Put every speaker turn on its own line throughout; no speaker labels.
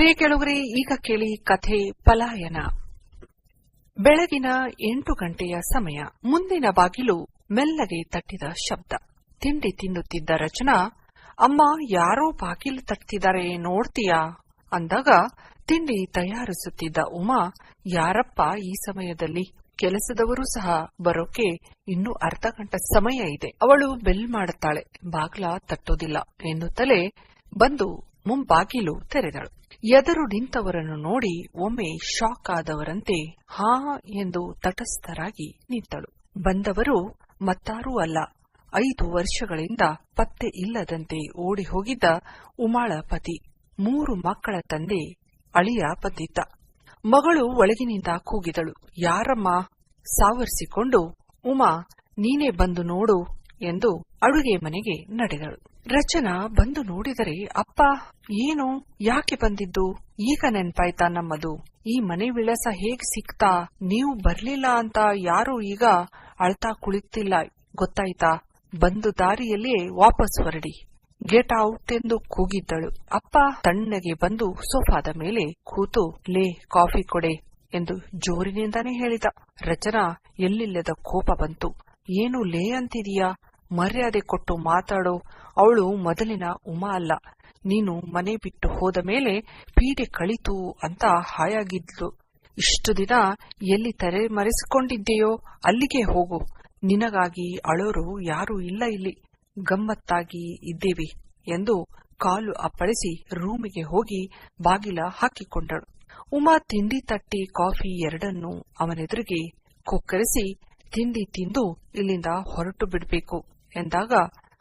ಪ್ರಿಯ ಕೆಳಗರೆ ಈಗ ಕೇಳಿ ಕಥೆ ಪಲಾಯನ. ಬೆಳಗಿನ ಎಂಟು ಗಂಟೆಯ ಸಮಯ, ಮುಂದಿನ ಬಾಗಿಲು ಮೆಲ್ಲಗೆ ತಟ್ಟಿದ ಶಬ್ದ. ತಿಂಡಿ ತಿನ್ನುತ್ತಿದ್ದ ರಚನಾ, ಅಮ್ಮ, ಯಾರೋ ಬಾಗಿಲು ತಟ್ಟಿದರೆ ನೋಡ್ತೀಯಾ? ಅಂದಾಗ ತಿಂಡಿ ತಯಾರಿಸುತ್ತಿದ್ದ ಉಮಾ, ಯಾರಪ್ಪ ಈ ಸಮಯದಲ್ಲಿ? ಕೆಲಸದವರು ಸಹ ಬರೋಕೆ ಇನ್ನೂ ಅರ್ಧ ಗಂಟೆ ಸಮಯ ಇದೆ. ಅವಳು ಬೆಲ್ ಮಾಡುತ್ತಾಳೆ, ಬಾಗ್ಲ ತಟ್ಟೋದಿಲ್ಲ ಎನ್ನುತ್ತಲೇ ಬಂದು ಮುಂಬಾಗಿಲು ತೆರೆದಳು. ಎದುರು ನಿಂತವರನ್ನು ನೋಡಿ ಒಮ್ಮೆ ಶಾಕ್ ಆದವರಂತೆ, ಹಾ ಎಂದು ತಟಸ್ಥರಾಗಿ ನಿಂತಳು. ಬಂದವರು ಮತ್ತಾರೂ ಅಲ್ಲ, ಐದು ವರ್ಷಗಳಿಂದ ಪತ್ತೆ ಇಲ್ಲದಂತೆ ಓಡಿ ಹೋಗಿದ್ದ ಉಮಾಳ ಪತಿ, ಮೂರು ಮಕ್ಕಳ ತಂದೆ, ಅಳಿಯ ಪತಿತ. ಮಗಳು ಒಳಗಿನಿಂದ ಕೂಗಿದಳು. ಯಾರಮ್ಮ? ಸಾವರಿಸಿಕೊಂಡು, ಉಮಾ, ನೀನೇ ಬಂದು ನೋಡು ಎಂದು ಅಡುಗೆ ಮನೆಗೆ ನಡೆದಳು ರಚನಾ ಬಂದು ನೋಡಿದರೆ, ಅಪ್ಪ, ಏನು? ಯಾಕೆ ಬಂದಿದ್ದು? ಈಗ ನೆನ್ಪಾಯ್ತಾ ನಮ್ಮದು? ಈ ಮನೆ ವಿಳಾಸ ಹೇಗ್ ಸಿಕ್ತಾ? ನೀವು ಬರ್ಲಿಲ್ಲ ಅಂತ ಯಾರು ಈಗ ಅಳ್ತಾ ಕುಳಿತಿಲ್ಲ, ಗೊತ್ತಾಯ್ತಾ? ಬಂದು ದಾರಿಯಲ್ಲಿಯೇ ವಾಪಸ್ ಹೊರಡಿ. ಗೆಟ್ ಔಟ್ ಎಂದು ಕೂಗಿದ್ದಳು. ಅಪ್ಪ, ತಣ್ಣಗೆ ಬಂದು ಸೋಫಾದ ಮೇಲೆ ಕೂತು, ಲೇ, ಕಾಫಿ ಕೊಡೆ ಎಂದು ಜೋರಿನಿಂದಾನೇ ಹೇಳಿದ. ರಚನಾ ಎಲ್ಲಿಲ್ಲದ ಕೋಪ ಬಂತು. ಏನು ಲೇ ಅಂತಿದೀಯಾ? ಮರ್ಯಾದೆ ಕೊಟ್ಟು ಮಾತಾಡೋ ಅವಳು ಮೊದಲಿನ ಉಮಾ ಅಲ್ಲ. ನೀನು ಮನೆ ಬಿಟ್ಟು ಹೋದ ಮೇಲೆ ಪೀಡೆ ಕಳಿತು ಅಂತ ಹಾಯಾಗಿದ್ಲು. ಇಷ್ಟು ದಿನ ಎಲ್ಲಿ ತಲೆ ಮರೆಸಿಕೊಂಡಿದ್ದೆಯೋ ಅಲ್ಲಿಗೆ ಹೋಗು. ನಿನಗಾಗಿ ಅಳೋರು ಯಾರೂ ಇಲ್ಲ ಇಲ್ಲಿ. ಗಮ್ಮತ್ತಾಗಿ ಇದ್ದೇವೆ ಎಂದು ಕಾಲು ಅಪ್ಪಳಿಸಿ ರೂಮಿಗೆ ಹೋಗಿ ಬಾಗಿಲ ಹಾಕಿಕೊಂಡಳು. ಉಮಾ ತಿಂಡಿ ತಟ್ಟಿ ಕಾಫಿ ಎರಡನ್ನೂ ಅವನೆದುರಿಗೆ ಕೊಕ್ಕರಿಸಿ ತಿಂಡಿ ತಿಂದು ಇಲ್ಲಿಂದ ಹೊರಟು ಬಿಡ್ಬೇಕು. ಎಂದಾಗ,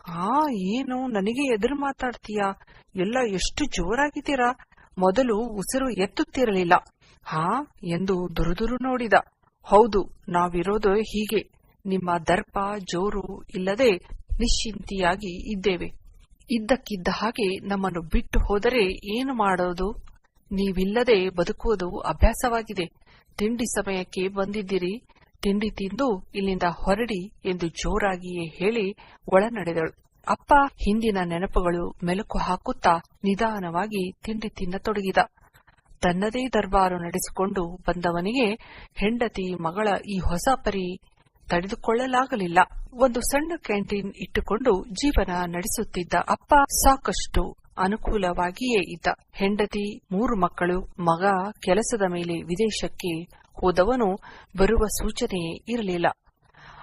ಆ, ಏನು, ನನಗೆ ಎದುರು ಮಾತಾಡ್ತೀಯಾ? ಎಲ್ಲ ಎಷ್ಟು ಜೋರಾಗಿದ್ದೀರಾ? ಮೊದಲು ಉಸಿರು ಎತ್ತುತ್ತಿರಲಿಲ್ಲ. ಹಾ? ಎಂದು ದುರುದುರು ನೋಡಿದ. ಹೌದು, ನಾವಿರೋದು ಹೀಗೆ. ನಿಮ್ಮ ದರ್ಪ, ಜೋರು ಇಲ್ಲದೆ ನಿಶ್ಚಿಂತಿಯಾಗಿ ಇದ್ದೇವೆ. ಇದ್ದಕ್ಕಿದ್ದ ಹಾಗೆ ನಮ್ಮನ್ನು ಬಿಟ್ಟು ಹೋದರೆ ಏನು ಮಾಡೋದು? ನೀವಿಲ್ಲದೆ ಬದುಕುವುದು ಅಭ್ಯಾಸವಾಗಿದೆ. ತಿಂಡಿ ಸಮಯಕ್ಕೆ ಬಂದಿದ್ದೀರಿ. ತಿಂಡಿ ತಿಂದು ಇಲ್ಲಿಂದ ಹೊರಡಿ ಎಂದು ಜೋರಾಗಿಯೇ ಹೇಳಿ ಒಳನಡೆದಳು. ಅಪ್ಪ ಹಿಂದಿನ ನೆನಪುಗಳು ಮೆಲುಕು ಹಾಕುತ್ತಾ ನಿಧಾನವಾಗಿ ತಿಂಡಿ ತಿನ್ನತೊಡಗಿದ ತನ್ನದೇ ದರ್ಬಾರು ನಡೆಸಿಕೊಂಡು ಬಂದವನಿಗೆ ಹೆಂಡತಿ ಮಗಳ ಈ ಹೊಸ ಪರಿ ತಡೆದುಕೊಳ್ಳಲಾಗಲಿಲ್ಲ. ಒಂದು ಸಣ್ಣ ಕ್ಯಾಂಟೀನ್ ಇಟ್ಟುಕೊಂಡು ಜೀವನ ನಡೆಸುತ್ತಿದ್ದ ಅಪ್ಪ ಸಾಕಷ್ಟು ಅನುಕೂಲವಾಗಿಯೇ ಇದ್ದ. ಹೆಂಡತಿ, ಮೂರು ಮಕ್ಕಳು, ಮಗ, ಕೆಲಸದ ಮೇಲೆ ವಿದೇಶಕ್ಕೆ ಹೋದವನು ಬರುವ ಸೂಚನೆಯೇ ಇರಲಿಲ್ಲ.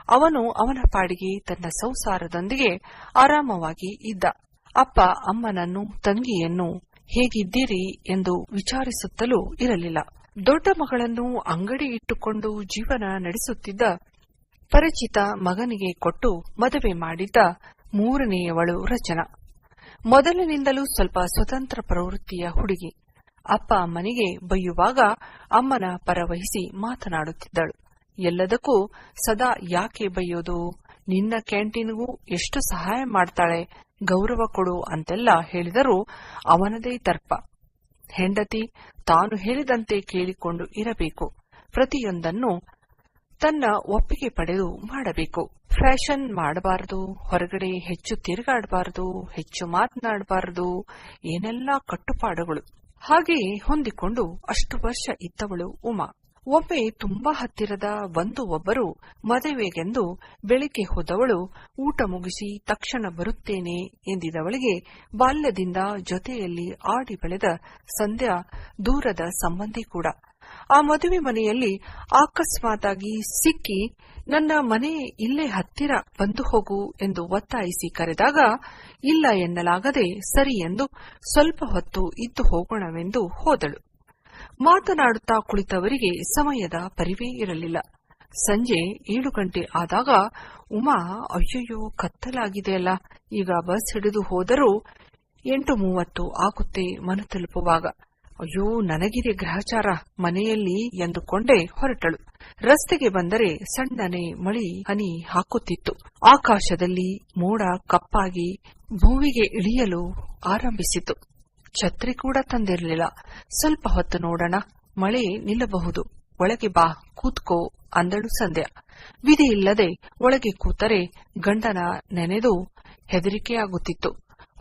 ಅವನು ಅವನ ಪಾಡಿಗೆ ತನ್ನ ಸಂಸಾರದೊಂದಿಗೆ ಆರಾಮವಾಗಿ ಇದ್ದ. ಅಪ್ಪ, ಅಮ್ಮನನ್ನು, ತಂಗಿಯನ್ನು ಹೇಗಿದ್ದೀರಿ ಎಂದು ವಿಚಾರಿಸುತ್ತಲೂ ಇರಲಿಲ್ಲ. ದೊಡ್ಡ ಮಗಳನ್ನು ಅಂಗಡಿ ಇಟ್ಟುಕೊಂಡು ಜೀವನ ನಡೆಸುತ್ತಿದ್ದ ಪರಿಚಿತ ಮಗನಿಗೆ ಕೊಟ್ಟು ಮದುವೆ ಮಾಡಿದ್ದ ಮೂರನೆಯವಳು ರಚನಾ. ಮೊದಲಿನಿಂದಲೂ ಸ್ವಲ್ಪ ಸ್ವತಂತ್ರ ಪ್ರವೃತ್ತಿಯ ಹುಡುಗಿ. ಅಪ್ಪ ಅಮ್ಮನಿಗೆ ಬೈಯುವಾಗ ಅಮ್ಮನ ಪರವಹಿಸಿ ಮಾತನಾಡುತ್ತಿದ್ದಳು. ಎಲ್ಲದಕ್ಕೂ ಸದಾ ಯಾಕೆ ಬೈಯೋದು? ನಿನ್ನ ಕ್ಯಾಂಟೀನ್ಗೂ ಎಷ್ಟು ಸಹಾಯ ಮಾಡ್ತಾಳೆ? ಗೌರವ ಕೊಡು ಅಂತೆಲ್ಲ ಹೇಳಿದರೂ ಅವನದೇ ತರ್ಪ. ಹೆಂಡತಿ ತಾನು ಹೇಳಿದಂತೆ ಕೇಳಿಕೊಂಡು ಇರಬೇಕು. ಪ್ರತಿಯೊಂದನ್ನು ತನ್ನ ಒಪ್ಪಿಗೆ ಪಡೆದು ಮಾಡಬೇಕು. ಫ್ಯಾಷನ್ ಮಾಡಬಾರದು, ಹೊರಗಡೆ ಹೆಚ್ಚು ತಿರುಗಾಡಬಾರದು, ಹೆಚ್ಚು ಮಾತನಾಡಬಾರದು, ಏನೆಲ್ಲ ಕಟ್ಟುಪಾಡುಗಳು. ಹಾಗೆಯೇ ಹೊಂದಿಕೊಂಡು ಅಷ್ಟು ವರ್ಷ ಇದ್ದವಳು ಉಮಾ. ಒಮ್ಮೆ ತುಂಬಾ ಹತ್ತಿರದ ಬಂದು ಒಬ್ಬರು ಮದುವೆಗೆಂದು ಬೆಳಿಗ್ಗೆ ಹೋದವಳು, ಊಟ ಮುಗಿಸಿ ತಕ್ಷಣ ಬರುತ್ತೇನೆ ಎಂದಿದವಳಿಗೆ ಬಾಲ್ಯದಿಂದ ಜೊತೆಯಲ್ಲಿ ಆಡಿ ಬೆಳೆದ ಸಂಧ್ಯಾ ದೂರದ ಸಂಬಂಧಿ ಕೂಡ. ಆ ಮದುವೆ ಮನೆಯಲ್ಲಿ ಅಕಸ್ಮಾತಾಗಿ ಸಿಕ್ಕಿ ನನ್ನ ಮನೆ ಇಲ್ಲೇ ಹತ್ತಿರ ಬಂದು ಹೋಗು ಎಂದು ಒತ್ತಾಯಿಸಿ ಕರೆದಾಗ, ಇಲ್ಲ ಎನ್ನಲಾಗದೆ ಸರಿ ಎಂದು ಸ್ವಲ್ಪ ಹೊತ್ತು ಇದ್ದು ಹೋಗೋಣವೆಂದು ಹೋದಳು. ಮಾತನಾಡುತ್ತಾ ಕುಳಿತವರಿಗೆ ಸಮಯದ ಪರಿವೇ ಇರಲಿಲ್ಲ. ಸಂಜೆ ಏಳು ಗಂಟೆ ಆದಾಗ, ಉಮಾ, ಅಯ್ಯಯ್ಯೋ, ಕತ್ತಲಾಗಿದೆಯಲ್ಲ, ಈಗ ಬಸ್ ಹಿಡಿದು ಹೋದರೂ ಎಂಟು ಮೂವತ್ತು ಆಗುತ್ತೆ ಮನ ತಲುಪುವಾಗ. ಅಯ್ಯೋ, ನನಗಿದೆ ಗ್ರಹಚಾರ. ಮನೆಯಲ್ಲಿ ಎಂದುಕೊಂಡೇ ಹೊರಟಳು. ರಸ್ತೆಗೆ ಬಂದರೆ ಸಣ್ಣನೆ ಮಳಿ ಹನಿ ಹಾಕುತ್ತಿತ್ತು. ಆಕಾಶದಲ್ಲಿ ಮೋಡ ಕಪ್ಪಾಗಿ ಭೂವಿಗೆ ಇಳಿಯಲು ಆರಂಭಿಸಿತು. ಛತ್ರಿ ಕೂಡ ತಂದಿರಲಿಲ್ಲ. ಸ್ವಲ್ಪ ಹೊತ್ತು ನೋಡೋಣ. ಮಳೆ ನಿಲ್ಲಬಹುದು. ಒಳಗೆ ಬಾ, ಕೂತ್ಕೋ ಅಂದಳು ಸಂಧ್ಯಾ. ವಿಧಿಯಿಲ್ಲದೆ ಒಳಗೆ ಕೂತರೆ ಗಂಡನ ನೆನೆದು ಹೆದರಿಕೆಯಾಗುತ್ತಿತ್ತು.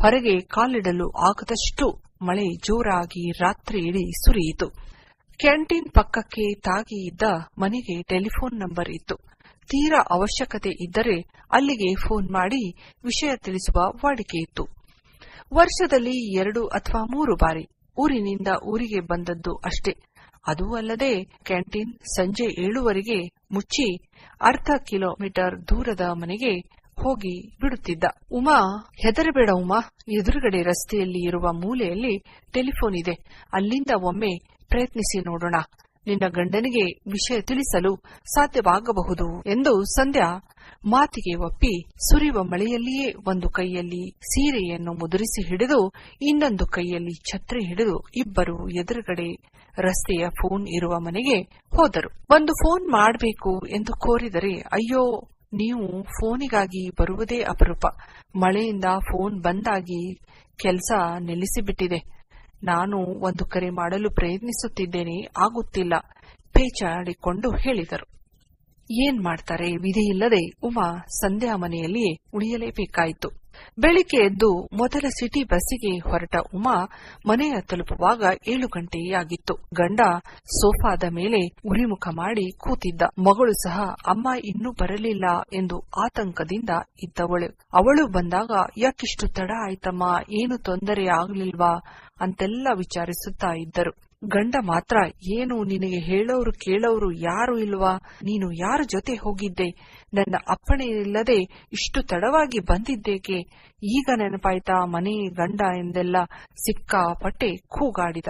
ಹೊರಗೆ ಕಾಲಿಡಲು ಆಗದಷ್ಟು ಮಳೆ ಜೋರಾಗಿ ರಾತ್ರಿ ಇಳಿ ಸುರಿಯಿತು. ಕ್ಯಾಂಟೀನ್ ಪಕ್ಕಕ್ಕೆ ತಾಗಿ ಇದ್ದ ಮನೆಗೆ ಟೆಲಿಫೋನ್ ನಂಬರ್ ಇತ್ತು. ತೀರಾ ಅವಶ್ಯಕತೆ ಇದ್ದರೆ ಅಲ್ಲಿಗೆ ಫೋನ್ ಮಾಡಿ ವಿಷಯ ತಿಳಿಸುವ ವಾಡಿಕೆ ಇತ್ತು. ವರ್ಷದಲ್ಲಿ ಎರಡು ಅಥವಾ ಮೂರು ಬಾರಿ ಊರಿನಿಂದ ಊರಿಗೆ ಬಂದದ್ದು ಅಷ್ಟೇ. ಅದೂ ಅಲ್ಲದೆ ಕ್ಯಾಂಟೀನ್ ಸಂಜೆ ಏಳುವರೆಗೆ ಮುಚ್ಚಿ ಅರ್ಧ ಕಿಲೋಮೀಟರ್ ದೂರದ ಮನೆಗೆ ಹೋಗಿ ಬಿಡುತ್ತಿದ್ದ ಉಮಾ, ಹೆದರಬೇಡ ಉಮಾ, ಎದುರುಗಡೆ ರಸ್ತೆಯಲ್ಲಿ ಇರುವ ಮೂಲೆಯಲ್ಲಿ ಟೆಲಿಫೋನ್ ಇದೆ. ಅಲ್ಲಿಂದ ಒಮ್ಮೆ ಪ್ರಯತ್ನಿಸಿ ನೋಡೋಣ. ನಿನ್ನ ಗಂಡನಿಗೆ ವಿಷಯ ತಿಳಿಸಲು ಸಾಧ್ಯವಾಗಬಹುದು ಎಂದು ಸಂಧ್ಯಾ ಮಾತಿಗೆ ಒಪ್ಪಿ ಸುರಿಯುವ ಮಳೆಯಲ್ಲಿಯೇ ಒಂದು ಕೈಯಲ್ಲಿ ಸೀರೆಯನ್ನು ಮುದುರಿಸಿ ಹಿಡಿದು ಇನ್ನೊಂದು ಕೈಯಲ್ಲಿ ಛತ್ರಿ ಹಿಡಿದು ಇಬ್ಬರು ಎದುರುಗಡೆ ರಸ್ತೆಯ ಫೋನ್ ಇರುವ ಮನೆಗೆ ಹೋದರು. ಒಂದು ಫೋನ್ ಮಾಡಬೇಕು ಎಂದು ಕೋರಿದರೆ, ಅಯ್ಯೋ ನೀವು ಫೋನಿಗಾಗಿ ಬರುವುದೇ ಅಪರೂಪ. ಮಳೆಯಿಂದ ಫೋನ್ ಬಂದಾಗಿ ಕೆಲಸ ನಿಲ್ಲಿಸಿಬಿಟ್ಟಿದೆ. ನಾನು ಒಂದು ಕರೆ ಮಾಡಲು ಪ್ರಯತ್ನಿಸುತ್ತಿದ್ದೇನೆ, ಆಗುತ್ತಿಲ್ಲ, ಪೇಚಾಡಿಕೊಂಡು ಹೇಳಿದರು. ಏನ್ ಮಾಡ್ತಾರೆ? ವಿಧಿಯಿಲ್ಲದೆ ಉಮಾ ಸಂಧ್ಯಾ ಮನೆಯಲ್ಲಿಯೇ ಉಳಿಯಲೇಬೇಕಾಯಿತು. ಬೆಳಿಗ್ಗೆ ಎದ್ದು ಮೊದಲ ಸಿಟಿ ಬಸ್ಸಿಗೆ ಹೊರಟ ಉಮಾ ಮನೆಯ ತಲುಪುವಾಗ ಏಳು ಗಂಟೆಯಾಗಿತ್ತು. ಗಂಡ ಸೋಫಾದ ಮೇಲೆ ಉರಿಮುಖ ಮಾಡಿ ಕೂತಿದ್ದ. ಮಗಳು ಸಹ, ಅಮ್ಮ, ಇನ್ನೂ ಬರಲಿಲ್ಲ ಎಂದು ಆತಂಕದಿಂದ ಇದ್ದವಳು. ಅವಳು ಬಂದಾಗ ಯಾಕಿಷ್ಟು ತಡ ಆಯ್ತಮ್ಮ, ಏನು ತೊಂದರೆ ಆಗಲಿಲ್ವಾ? ಅಂತೆಲ್ಲ ವಿಚಾರಿಸುತ್ತಾ ಇದ್ದರು. ಗಂಡ ಮಾತ್ರ, ಏನು ನಿನಗೆ ಹೇಳೋರು ಕೇಳೋರು ಯಾರು ಇಲ್ವಾ? ನೀನು ಯಾರ ಜೊತೆ ಹೋಗಿದ್ದೆ? ನನ್ನ ಅಪ್ಪಣೆ ಇಲ್ಲದೆ ಇಷ್ಟು ತಡವಾಗಿ ಬಂದಿದ್ದೇಕೆ? ಈಗ ನೆನಪಾಯ್ತಾ ಮನೆ ಗಂಡ ಎಂದೆಲ್ಲ ಸಿಕ್ಕಾಪಟ್ಟೆ ಕೂಗಾಡಿದ.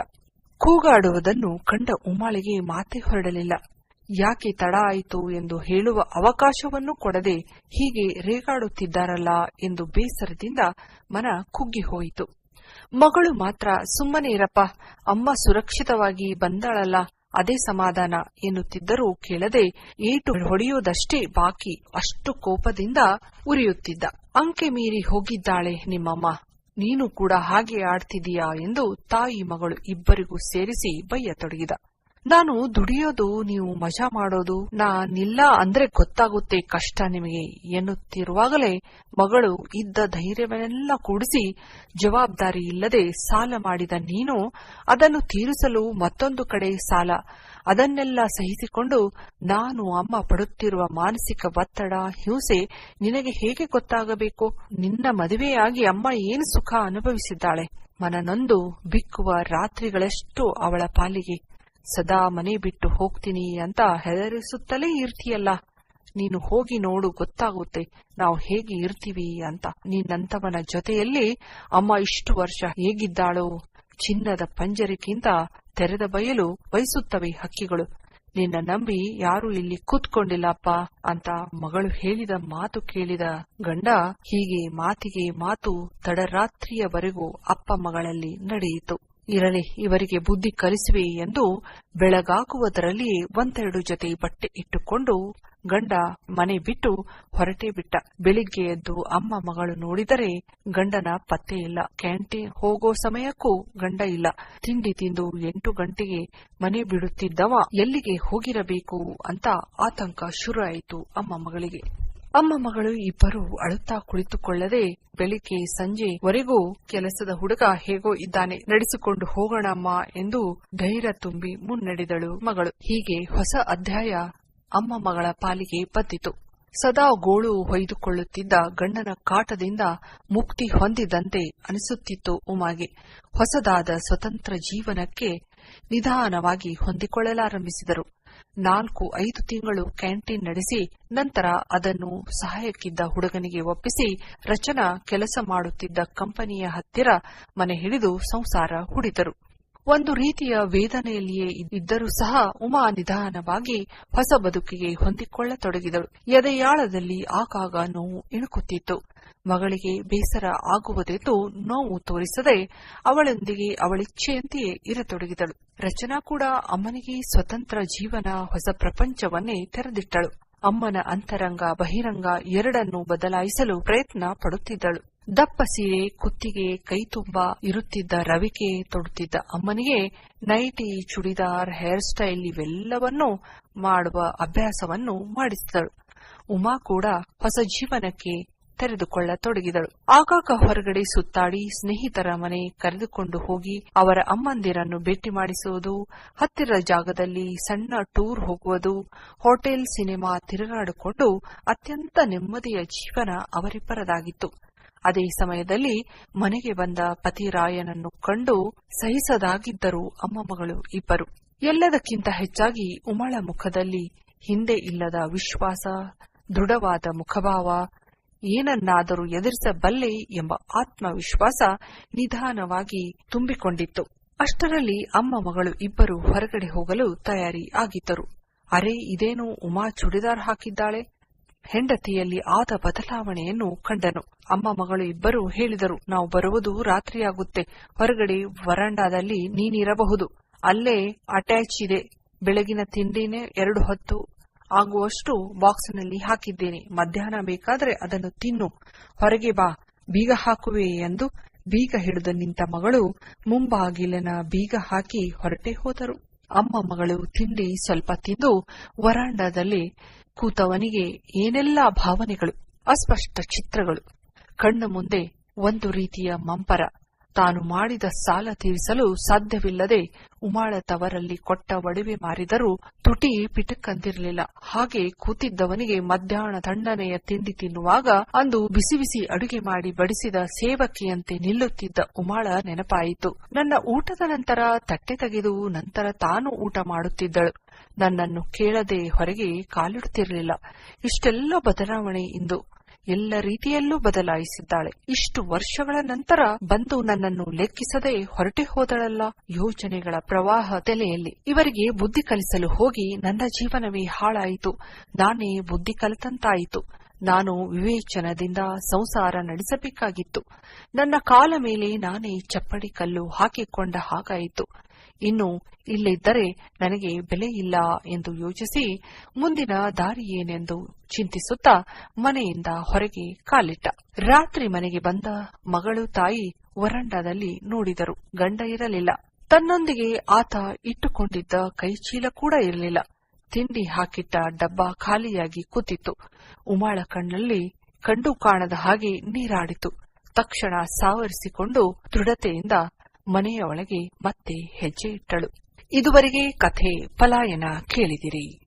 ಕೂಗಾಡುವುದನ್ನು ಕಂಡ ಉಮಾಳಿಗೆ ಮಾತೆ ಹೊರಡಲಿಲ್ಲ. ಯಾಕೆ ತಡ ಆಯಿತು ಎಂದು ಹೇಳುವ ಅವಕಾಶವನ್ನು ಕೊಡದೆ ಹೀಗೆ ರೇಗಾಡುತ್ತಿದ್ದಾರಲ್ಲ ಎಂದು ಬೇಸರದಿಂದ ಮನ ಕುಗ್ಗಿ ಹೋಯಿತು. ಮಗಳು ಮಾತ್ರ ಸುಮ್ಮನೆ ಇರಪ್ಪ, ಅಮ್ಮ ಸುರಕ್ಷಿತವಾಗಿ ಬಂದಾಳಲ್ಲ, ಅದೇ ಸಮಾಧಾನ ಎನ್ನುತ್ತಿದ್ದರೂ ಕೇಳದೆ ಏಟು ಹೊಡೆಯುವುದಷ್ಟೇ ಬಾಕಿ ಅಷ್ಟು ಕೋಪದಿಂದ ಉರಿಯುತ್ತಿದ್ದ. ಅಂಕೆ ಮೀರಿ ಹೋಗಿದ್ದಾಳೆ ನಿಮ್ಮಮ್ಮ. ನೀನು ಕೂಡ ಹಾಗೆ ಆಡ್ತಿದೀಯಾ ಎಂದು ತಾಯಿ ಮಗಳು ಇಬ್ಬರಿಗೂ ಸೇರಿಸಿ ಬಯ್ಯತೊಡಗಿದ ನಾನು ದುಡಿಯೋದು, ನೀವು ಮಜಾ ಮಾಡೋದು ನಾನಿಲ್ಲ ಅಂದ್ರೆ ಗೊತ್ತಾಗುತ್ತೆ ಕಷ್ಟ ನಿಮಗೆ ಎನ್ನುತ್ತಿರುವಾಗಲೇ ಮಗಳು ಇದ್ದ ಧೈರ್ಯವನ್ನೆಲ್ಲ ಕೂಡಿಸಿ ಜವಾಬ್ದಾರಿ ಇಲ್ಲದೆ ಸಾಲ ಮಾಡಿದ ನೀನು ಅದನ್ನು ತೀರಿಸಲು ಮತ್ತೊಂದು ಕಡೆ ಸಾಲ. ಅದನ್ನೆಲ್ಲ ಸಹಿಸಿಕೊಂಡು ನಾನು ಅಮ್ಮ ಪಡುತ್ತಿರುವ ಮಾನಸಿಕ ಒತ್ತಡ, ಹಿಂಸೆ ನಿನಗೆ ಹೇಗೆ ಗೊತ್ತಾಗಬೇಕು? ನಿನ್ನ ಮದುವೆಯಾಗಿ ಅಮ್ಮ ಏನು ಸುಖ ಅನುಭವಿಸಿದ್ದಾಳೆ? ಮನನೊಂದು ಬಿಕ್ಕುವ ರಾತ್ರಿಗಳಷ್ಟು ಅವಳ ಪಾಲಿಗೆ ಸದಾ ಮನೆ ಬಿಟ್ಟು ಹೋಗ್ತೀನಿ ಅಂತ ಹೆದರಿಸುತ್ತಲೇ ಇರ್ತೀಯಲ್ಲ. ನೀನು ಹೋಗಿ ನೋಡು, ಗೊತ್ತಾಗುತ್ತೆ ನಾವು ಹೇಗೆ ಇರ್ತೀವಿ ಅಂತ. ನಿನ್ನಂತವನ ಜೊತೆಯಲ್ಲಿ ಅಮ್ಮ ಇಷ್ಟು ವರ್ಷ ಹೇಗಿದ್ದಾಳು. ಚಿನ್ನದ ಪಂಜರಕ್ಕಿಂತ ತೆರೆದ ಬಯಲು ಬಯಸುತ್ತವೆ ಹಕ್ಕಿಗಳು. ನಿನ್ನ ನಂಬಿ ಯಾರು ಇಲ್ಲಿ ಕೂತ್ಕೊಂಡಿಲ್ಲಪ್ಪ ಅಂತ ಮಗಳು ಹೇಳಿದ ಮಾತು ಕೇಳಿದ ಗಂಡ ಹೀಗೆ ಮಾತಿಗೆ ಮಾತು ತಡರಾತ್ರಿಯವರೆಗೂ ಅಪ್ಪ ಮಗಳಲ್ಲಿ ನಡೆಯಿತು. ಇರಲಿ, ಇವರಿಗೆ ಬುದ್ಧಿ ಕಲಿಸುವೆ ಎಂದು ಬೆಳಗಾಗುವುದರಲ್ಲಿ ಒಂದೆರಡು ಜೊತೆ ಬಟ್ಟೆ ಇಟ್ಟುಕೊಂಡು ಗಂಡ ಮನೆ ಬಿಟ್ಟು ಹೊರಟೇ ಬಿಟ್ಟ. ಬೆಳಿಗ್ಗೆ ಎದ್ದು ಅಮ್ಮ ಮಗಳು ನೋಡಿದರೆ ಗಂಡನ ಪತ್ತೆ ಇಲ್ಲ. ಕ್ಯಾಂಟೀನ್ ಹೋಗೋ ಸಮಯಕ್ಕೂ ಗಂಡ ಇಲ್ಲ. ತಿಂಡಿ ತಿಂದು ಎಂಟು ಗಂಟೆಗೆ ಮನೆ ಬಿಡುತ್ತಿದ್ದವ ಎಲ್ಲಿಗೆ ಹೋಗಿರಬೇಕು ಅಂತ ಆತಂಕ ಶುರು ಆಯಿತು ಅಮ್ಮ ಮಗಳಿಗೆ. ಅಮ್ಮ ಮಗಳು ಇಬ್ಬರು ಅಳುತ್ತಾ ಕುಳಿತುಕೊಳ್ಳದೆ ಬೆಳಿಗ್ಗೆ ಸಂಜೆವರೆಗೂ ಕೆಲಸದ ಹುಡುಗ ಹೇಗೋ ಇದ್ದಾನೆ. ನಡೆಸಿಕೊಂಡು ಹೋಗೋಣಮ್ಮ ಎಂದು ಧೈರ್ಯ ತುಂಬಿ ಮುನ್ನಡೆದಳು ಮಗಳು. ಹೀಗೆ ಹೊಸ ಅಧ್ಯಾಯ ಅಮ್ಮ ಮಗಳ ಪಾಲಿಗೆ ಬದ್ದಿತು ಸದಾ ಗೋಳು ಹೊಯ್ದುಕೊಳ್ಳುತ್ತಿದ್ದ ಗಂಡನ ಕಾಟದಿಂದ ಮುಕ್ತಿ ಹೊಂದಿದಂತೆ ಅನಿಸುತ್ತಿತ್ತು ಉಮಾಗೆ. ಹೊಸದಾದ ಸ್ವತಂತ್ರ ಜೀವನಕ್ಕೆ ನಿಧಾನವಾಗಿ ಹೊಂದಿಕೊಳ್ಳಲಾರಂಭಿಸಿದರು. ನಾಲ್ಕು ಐದು ತಿಂಗಳು ಕ್ಯಾಂಟೀನ್ ನಡೆಸಿ ನಂತರ ಅದನ್ನು ಸಹಾಯಕ್ಕಿದ್ದ ಹುಡುಗನಿಗೆ ಒಪ್ಪಿಸಿ ರಚನಾ ಕೆಲಸ ಮಾಡುತ್ತಿದ್ದ ಕಂಪನಿಯ ಹತ್ತಿರ ಮನೆ ಹಿಡಿದು ಸಂಸಾರ ಹುಡಿದರು. ಒಂದು ರೀತಿಯ ವೇದನೆಯಲ್ಲಿಯೇ ಇದ್ದರೂ ಸಹ ಉಮಾ ನಿಧಾನವಾಗಿ ಹೊಸ ಬದುಕಿಗೆ ಹೊಂದಿಕೊಳ್ಳತೊಡಗಿದಳು. ಎದೆಯಾಳದಲ್ಲಿ ಆಗಾಗ ನೋವು ಇಣುಕುತ್ತಿತ್ತು. ಮಗಳಿಗೆ ಬೇಸರ ಆಗುವುದೆಂದು ನೋವು ತೋರಿಸದೆ ಅವಳೊಂದಿಗೆ ಅವಳಿಚ್ಛೆಯಂತೆಯೇ ಇರತೊಡಗಿದಳು. ರಚನಾ ಕೂಡ ಅಮ್ಮನಿಗೆ ಸ್ವತಂತ್ರ ಜೀವನ, ಹೊಸ ಪ್ರಪಂಚವನ್ನೇ ತೆರೆದಿಟ್ಟಳು. ಅಮ್ಮನ ಅಂತರಂಗ, ಬಹಿರಂಗ ಎರಡನ್ನೂ ಬದಲಾಯಿಸಲು ಪ್ರಯತ್ನ ಪಡುತ್ತಿದ್ದಳು. ದಪ್ಪ ಸೀರೆ, ಕುತ್ತಿಗೆ, ಕೈತುಂಬ, ಇರುತ್ತಿದ್ದ ರವಿಕೆ, ತೊಡುತ್ತಿದ್ದ ಅಮ್ಮನಿಗೆ ನೈಟಿ, ಚುಡಿದಾರ್, ಹೇರ್ ಸ್ಟೈಲ್ ಇವೆಲ್ಲವನ್ನೂ ಮಾಡುವ ಅಭ್ಯಾಸವನ್ನು ಮಾಡಿಸಿದಳು. ಉಮಾ ಕೂಡ ಹೊಸ ಜೀವನಕ್ಕೆ ತೆರೆದುಕೊಳ್ಳತೊಡಗಿದಳು. ಆಗಾಗ ಹೊರಗಡೆ ಸುತ್ತಾಡಿ ಸ್ನೇಹಿತರ ಮನೆ ಕರೆದುಕೊಂಡು ಹೋಗಿ ಅವರ ಅಮ್ಮಂದಿರನ್ನು ಭೇಟಿ ಮಾಡಿಸುವುದು, ಹತ್ತಿರ ಜಾಗದಲ್ಲಿ ಸಣ್ಣ ಟೂರ್ ಹೋಗುವುದು, ಹೋಟೆಲ್, ಸಿನಿಮಾ ತಿರುಗಾಡಿಕೊಂಡು ಅತ್ಯಂತ ನೆಮ್ಮದಿಯ ಜೀವನ ಅವರಿಬ್ಬರದಾಗಿತ್ತು. ಅದೇ ಸಮಯದಲ್ಲಿ ಮನೆಗೆ ಬಂದ ಪತಿ ರಾಯನನ್ನು ಕಂಡು ಸಹಿಸದಾಗಿದ್ದರು ಮಗಳು ಇಬ್ಬರು. ಎಲ್ಲದಕ್ಕಿಂತ ಹೆಚ್ಚಾಗಿ ಉಮಳ ಮುಖದಲ್ಲಿ ಹಿಂದೆ ಇಲ್ಲದ ವಿಶ್ವಾಸ, ದೃಢವಾದ ಮುಖಭಾವ, ಏನನ್ನಾದರೂ ಎದುರಿಸಬಲ್ಲೆ ಎಂಬ ಆತ್ಮವಿಶ್ವಾಸ ನಿಧಾನವಾಗಿ ತುಂಬಿಕೊಂಡಿತ್ತು. ಅಷ್ಟರಲ್ಲಿ ಅಮ್ಮ ಮಗಳು ಇಬ್ಬರು ಹೊರಗಡೆ ಹೋಗಲು ತಯಾರಿ ಆಗಿದ್ದರು. ಅರೆ, ಇದೇನು ಉಮಾ ಚೂಡಿದಾರ್ ಹಾಕಿದ್ದಾಳೆ? ಹೆಂಡತಿಯಲ್ಲಿ ಆದ ಬದಲಾವಣೆಯನ್ನು ಕಂಡನು. ಅಮ್ಮ ಮಗಳು ಇಬ್ಬರು ಹೇಳಿದರು, ನಾವು ಬರುವುದು ರಾತ್ರಿಯಾಗುತ್ತೆ. ಹೊರಗಡೆ ವರಾಂಡಾದಲ್ಲಿ ನೀನಿರಬಹುದು. ಅಲ್ಲೇ ಅಟ್ಯಾಚ್ ಇದೆ. ಬೆಳಗಿನ ತಿಂಡಿನೇ ಎರಡು ಹೊತ್ತು ಆಗುವಷ್ಟು ಬಾಕ್ಸ್ನಲ್ಲಿ ಹಾಕಿದ್ದೇನೆ. ಮಧ್ಯಾಹ್ನ ಬೇಕಾದರೆ ಅದನ್ನು ತಿನ್ನು. ಹೊರಗೆ ಬಾ. ಬೀಗ ಹಾಕುವೆ ಎಂದು ಬೀಗ ಹಿಡಿದು ನಿಂತ ಮಗಳು ಮುಂಬಾಗಿಲಿನ ಬೀಗ ಹಾಕಿ ಹೊರಟೇ ಹೋದರು. ಅಮ್ಮ ಮಗಳು ತಿಂಡಿ ಸ್ವಲ್ಪ ತಿಂದು ವರಾಂಡದಲ್ಲಿ ಕೂತವನಿಗೆ ಏನೆಲ್ಲಾ ಭಾವನೆಗಳು ಅಸ್ಪಷ್ಟ ಚಿತ್ರಗಳು ಕಣ್ಣು ಮುಂದೆ ಒಂದು ರೀತಿಯ ಮಂಪರ. ತಾನು ಮಾಡಿದ ಸಾಲ ತೀರಿಸಲು ಸಾಧ್ಯವಿಲ್ಲದೆ ಉಮಾಳ ತವರಲ್ಲಿ ಕೊಟ್ಟ ಒಡವೆ ಮಾರಿದರೂ ತುಟಿ ಪಿಟಕ್ಕಂತಿರಲಿಲ್ಲ ಹಾಗೆ ಕೂತಿದ್ದವನಿಗೆ ಮಧ್ಯಾಹ್ನ ತಣ್ಣನೆಯ ತಿಂಡಿ ತಿನ್ನುವಾಗ ಅಂದು ಬಿಸಿ ಬಿಸಿ ಅಡುಗೆ ಮಾಡಿ ಬಡಿಸಿದ ಸೇವಕಿಯಂತೆ ನಿಲ್ಲುತ್ತಿದ್ದ ಉಮಾಳ ನೆನಪಾಯಿತು. ನನ್ನ ಊಟದ ನಂತರ ತಟ್ಟೆ ತೆಗೆದು ನಂತರ ತಾನು ಊಟ ಮಾಡುತ್ತಿದ್ದಳು. ನನ್ನನ್ನು ಕೇಳದೆ ಹೊರಗೆ ಕಾಲಿಡುತ್ತಿರಲಿಲ್ಲ. ಇಷ್ಟೆಲ್ಲ ಬದಲಾವಣೆ ಇಂದು. ಎಲ್ಲ ರೀತಿಯಲ್ಲೂ ಬದಲಾಯಿಸಿದ್ದಾಳೆ. ಇಷ್ಟು ವರ್ಷಗಳ ನಂತರ ಬಂದು ನನ್ನನ್ನು ಲೆಕ್ಕಿಸದೆ ಹೊರಟೆ ಹೋದಳಲ್ಲ. ಯೋಚನೆಗಳ ಪ್ರವಾಹ ತಲೆಯಲ್ಲಿ. ಇವರಿಗೆ ಬುದ್ಧಿ ಕಲಿಸಲು ಹೋಗಿ ನನ್ನ ಜೀವನವೇ ಹಾಳಾಯಿತು. ನಾನೇ ಬುದ್ಧಿ ಕಲಿತಂತಾಯಿತು. ನಾನು ವಿವೇಚನದಿಂದ ಸಂಸಾರ ನಡೆಸಬೇಕಾಗಿತ್ತು. ನನ್ನ ಕಾಲ ಮೇಲೆ ನಾನೇ ಚಪ್ಪಡಿ ಕಲ್ಲು ಹಾಕಿಕೊಂಡ ಹಾಗಾಯಿತು. ಇನ್ನು ಇಲ್ಲಿದ್ದರೆ ನನಗೆ ಬೆಲೆ ಇಲ್ಲ ಎಂದು ಯೋಚಿಸಿ ಮುಂದಿನ ದಾರಿಯೇನೆಂದು ಚಿಂತಿಸುತ್ತಾ ಮನೆಯಿಂದ ಹೊರಗೆ ಕಾಲಿಟ್ಟ. ರಾತ್ರಿ ಮನೆಗೆ ಬಂದ ಮಗಳು ತಾಯಿ ವರಂಡದಲ್ಲಿ ನೋಡಿದರು. ಗಂಡ ಇರಲಿಲ್ಲ. ತನ್ನೊಂದಿಗೆ ಆತ ಇಟ್ಟುಕೊಂಡಿದ್ದ ಕೈಚೀಲ ಕೂಡ ಇರಲಿಲ್ಲ. ತಿಂಡಿ ಹಾಕಿಟ್ಟ ಡಬ್ಬ ಖಾಲಿಯಾಗಿ ಕೂತಿತ್ತು. ಉಮಾಳ ಕಣ್ಣಲ್ಲಿ ಕಂಡು ಕಾಣದ ಹಾಗೆ ನೀರಾಡಿತು. ತಕ್ಷಣ ಸಾವರಿಸಿಕೊಂಡು ದೃಢತೆಯಿಂದ ಮನೆಯ ಒಳಗೆ ಮತ್ತೆ ಹೆಜ್ಜೆ ಇಟ್ಟಳು. ಇದುವರೆಗೆ ಕಥೆ ಪಲಾಯನ ಕೇಳಿದಿರಿ.